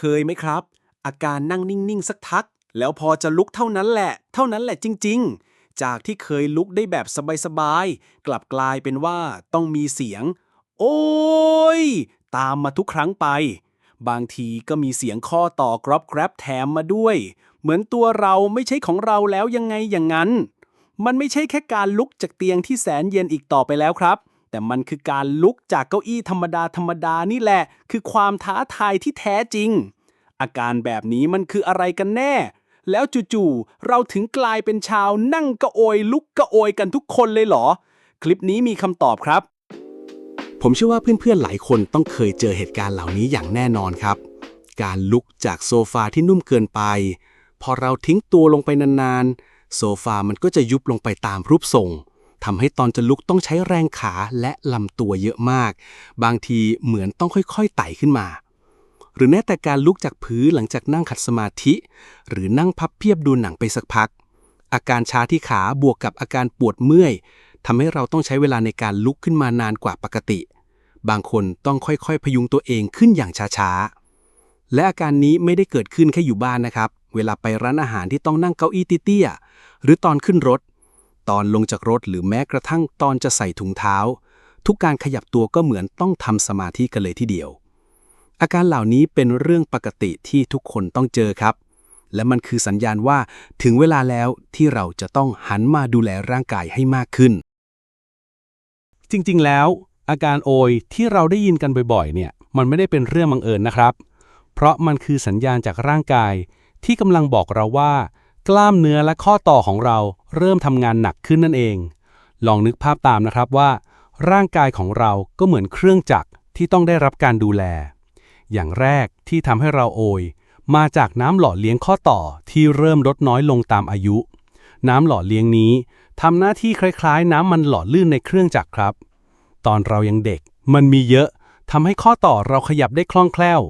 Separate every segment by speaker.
Speaker 1: เคยไหมครับ อาการนั่งนิ่ง ๆ สักทัก แล้วพอจะลุกเท่านั้นแหละ เท่านั้นแหละจริง ๆ จากที่เคยลุกได้แบบสบาย ๆ กลับกลายเป็นว่าต้องมีเสียง โอ้ย ตามมาทุกครั้งไป บางทีก็มีเสียงข้อต่อกรอบแกรบแถมมาด้วย เหมือนตัวเราไม่ใช่ของเราแล้วยังไงอย่างนั้น มันไม่ใช่แค่การลุกจากเตียงที่แสนเย็นอีกต่อไปแล้วครับแต่มันคือการลุกจากเก้าอี้ธรรมดาธรรมดานี่แหละ คือความท้าทายที่แท้จริง อาการแบบนี้มันคืออะไรกันแน่ แล้วจู่ๆเราถึงกลายเป็นชาวนั่งกระโอยลุกกระโอยกันทุกคนเลยเหรอ คลิปนี้มีคำตอบครับ ผมเชื่อว่าเพื่อนๆหลายคนต้องเคยเจอเหตุการณ์เหล่านี้อย่างแน่นอนครับ การลุกจากโซฟาที่นุ่มเกินไป พอเราทิ้งตัวลงไปนานๆ โซฟามันก็จะยุบลงไปตามรูปทรงทำให้ตอนจะลุกต้องใช้แรงขาและลำตัวเยอะมาก บางทีเหมือนต้องค่อยๆไต่ขึ้นมา หรือแม้แต่การลุกจากพื้นหลังจากนั่งขัดสมาธิ หรือนั่งพับเพียบดูหนังไปสักพัก อาการชาที่ขาบวกกับอาการปวดเมื่อยทำให้เราต้องใช้เวลาในการลุกขึ้นมานานกว่าปกติ บางคนต้องค่อยๆ พยุงตัวเองขึ้นอย่างช้าๆ และอาการนี้ไม่ได้เกิดขึ้นแค่อยู่บ้านนะครับ เวลาไปร้านอาหารที่ต้องนั่งเก้าอี้เตี้ยๆหรือตอนขึ้นรถ ตอนลงจากรถหรือแม้กระทั่งตอนจะใส่ถุงเท้า ทุกการขยับตัวก็เหมือนต้องทำสมาธิกันเลยทีเดียว อาการเหล่านี้เป็นเรื่องปกติที่ทุกคนต้องเจอครับ และมันคือสัญญาณว่าถึงเวลาแล้วที่เราจะต้องหันมาดูแลร่างกายให้มากขึ้น
Speaker 2: จริงๆ แล้ว อาการโอยที่เราได้ยินกันบ่อยๆ เนี่ยมันไม่ได้เป็นเรื่องบังเอิญนะครับ เพราะมันคือสัญญาณจากร่างกาย ที่กำลังบอกเราว่า กล้ามเนื้อและข้อต่อของเราเริ่มทำงานหนักขึ้นนั่นเอง ลองนึกภาพตามนะครับว่า ร่างกายของเราก็เหมือนเครื่องจักรที่ต้องได้รับการดูแล อย่างแรกที่ทำให้เราโอย มาจากน้ำหล่อเลี้ยงข้อต่อที่เริ่มลดน้อยลงตามอายุ น้ำหล่อเลี้ยงนี้ทำหน้าที่คล้ายๆ น้ำมันหล่อลื่นในเครื่องจักรครับ ตอนเรายังเด็ก มันมีเยอะทำให้ข้อต่อเราขยับได้คล่องแคล่ว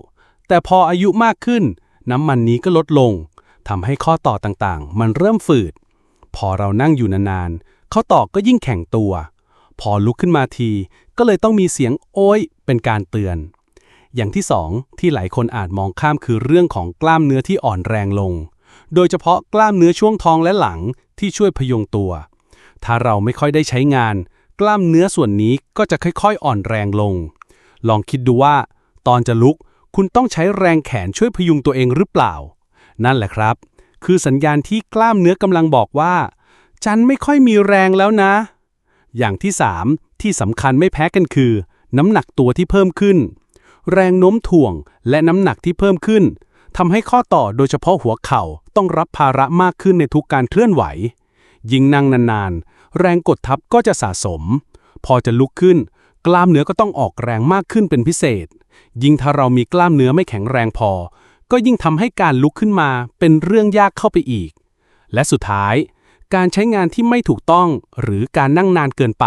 Speaker 2: แต่พออายุมากขึ้น น้ำมันนี้ก็ลดลงทำให้ข้อต่อต่างๆ มันเริ่มฝืด พอเรานั่งอยู่นานๆ ข้อต่อก็ยิ่งแข็งตัว พอลุกขึ้นมาทีก็เลยต้องมีเสียงโอยเป็นการเตือน อย่างที่สองที่หลายคนอาจมองข้ามคือเรื่องของกล้ามเนื้อที่อ่อนแรงลง โดยเฉพาะกล้ามเนื้อช่วงท้องและหลังที่ช่วยพยุงตัว ถ้าเราไม่ค่อยได้ใช้งาน กล้ามเนื้อส่วนนี้ก็จะค่อยๆ อ่อนแรงลง ลองคิดดูว่า ตอนจะลุกคุณต้องใช้แรงแขนช่วยพยุงตัวเองหรือเปล่า นั่นแหละครับ คือสัญญาณที่กล้ามเนื้อกำลังบอกว่า ฉันไม่ค่อยมีแรงแล้วนะ อย่างที่3ที่สำคัญไม่แพ้กันคือ น้ำหนักตัวที่เพิ่มขึ้น แรงโน้มถ่วง และน้ำหนักที่เพิ่มขึ้นทำให้ข้อต่อโดยเฉพาะหัวเข่าต้องรับภาระมากขึ้นในทุกการเคลื่อนไหว ยิ่งนั่งนานๆ แรงกดทับก็จะสะสม พอจะลุกขึ้น กล้ามเนื้อก็ต้องออกแรงมากขึ้นเป็นพิเศษ ยิ่งถ้าเรามีกล้ามเนื้อไม่แข็งแรงพอ ก็ยิ่งทำให้การลุกขึ้นมาเป็นเรื่องยากเข้าไปอีก และสุดท้าย การใช้งานที่ไม่ถูกต้องหรือการนั่งนานเกินไป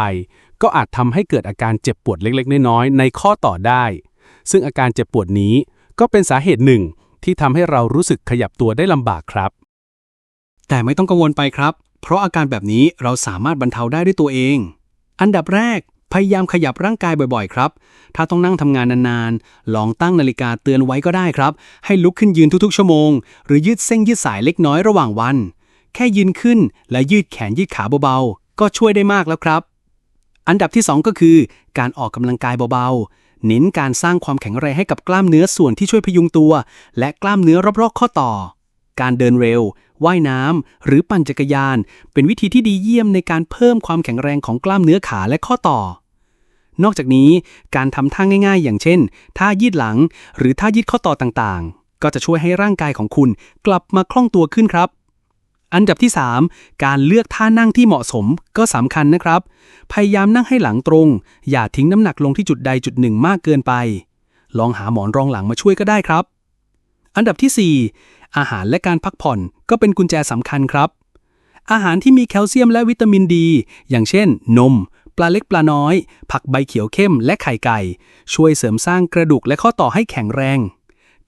Speaker 2: ก็อาจทำให้เกิดอาการเจ็บปวดเล็กๆ น้อยๆในข้อต่อได้ ซึ่งอาการเจ็บปวดนี้ก็เป็นสาเหตุหนึ่งที่ทำให้เรารู้สึกขยับตัวได้ลำบากครับ
Speaker 1: แต่ไม่ต้องกังวลไปครับ เพราะอาการแบบนี้เราสามารถบรรเทาได้ด้วยตัวเอง อันดับแรก พยายามขยับร่างกายบ่อยๆ ครับ ถ้าต้องนั่งทำงานนานๆ ลองตั้งนาฬิกาเตือนไว้ก็ได้ครับ ให้ลุกขึ้นยืนทุกๆ ชั่วโมง หรือยืดเส้นยืดสายเล็กน้อยระหว่างวัน แค่ยืนขึ้นและยืดแขนยืดขาเบาๆ ก็ช่วยได้มากแล้วครับ อันดับที่ 2 ก็คือ การออกกำลังกายเบาๆ เน้นการสร้างความแข็งแรงให้กับกล้ามเนื้อส่วนที่ช่วยพยุงตัว และกล้ามเนื้อรอบๆข้อต่อ การเดินเร็ว ว่ายน้ำ หรือปั่นจักรยาน เป็นวิธีที่ดีเยี่ยมในการเพิ่มความแข็งแรงของกล้ามเนื้อขาและข้อต่อ นอกจากนี้ การทำท่าง่าย ๆ อย่างเช่น ท่ายืดหลัง หรือท่ายืดข้อต่อต่างๆ ก็จะช่วยให้ร่างกายของคุณ กลับมาคล่องตัวขึ้นครับ อันดับที่ 3 การเลือกท่านั่งที่เหมาะสมก็สำคัญนะครับ พยายามนั่งให้หลังตรง อย่าทิ้งน้ำหนักลงที่จุดใดจุดหนึ่งมากเกินไป ลองหาหมอนรองหลังมาช่วยก็ได้ครับ อันดับที่ 4 อาหารและการพักผ่อนก็เป็นกุญแจสำคัญครับ อาหารที่มีแคลเซียมและวิตามินดี อย่างเช่น นม ปลาเล็กปลาน้อย ผักใบเขียวเข้มและไข่ไก่ ช่วยเสริมสร้างกระดูกและข้อต่อให้แข็งแรง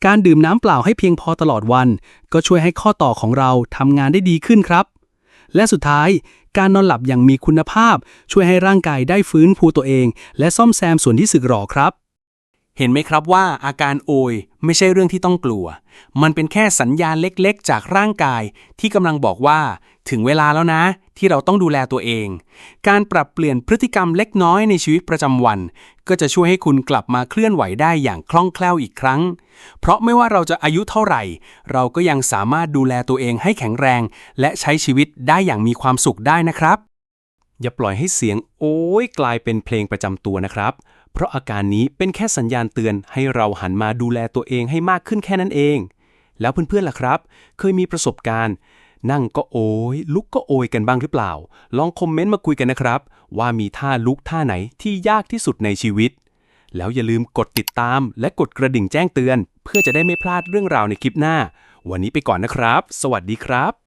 Speaker 1: การดื่มน้ำเปล่าให้เพียงพอตลอดวัน ก็ช่วยให้ข้อต่อของเราทำงานได้ดีขึ้นครับ และสุดท้าย การนอนหลับอย่างมีคุณภาพ ช่วยให้ร่างกายได้ฟื้นฟูตัวเอง และซ่อมแซมส่วนที่สึกหรอครับ เห็นไหมครับว่าอาการโอยไม่ใช่เรื่องที่ต้องกลัว มันเป็นแค่สัญญาณเล็กๆ จากร่างกาย ที่กำลังบอกว่า ถึงเวลาแล้วนะ ที่เราต้องดูแลตัวเอง การปรับเปลี่ยนพฤติกรรมเล็กน้อยในชีวิตประจำวัน ก็จะช่วยให้คุณกลับมาเคลื่อนไหวได้อย่างคล่องแคล่วอีกครั้ง เพราะไม่ว่าเราจะอายุเท่าไหร่ เราก็ยังสามารถดูแลตัวเองให้แข็งแรง และใช้ชีวิตได้อย่างมีความสุขได้นะครับ อย่าปล่อยให้เสียงโอ้ยกลายเป็นเพลงประจำตัวนะครับ เพราะอาการนี้เป็นแค่สัญญาณเตือนให้เราหันมาดูแลตัวเองให้มากขึ้นแค่นั้นเอง แล้วเพื่อนๆล่ะครับ เคยมีประสบการณ์ นั่งก็โอยลุกก็โอยกันบ้างหรือเปล่า ลองคอมเมนต์มาคุยกันนะครับ ว่ามีท่าลุกท่าไหนที่ยากที่สุดในชีวิต แล้วอย่าลืมกดติดตาม และกดกระดิ่งแจ้งเตือน เพื่อจะได้ไม่พลาดเรื่องราวในคลิปหน้า วันนี้ไปก่อนนะครับ สวัสดีครับ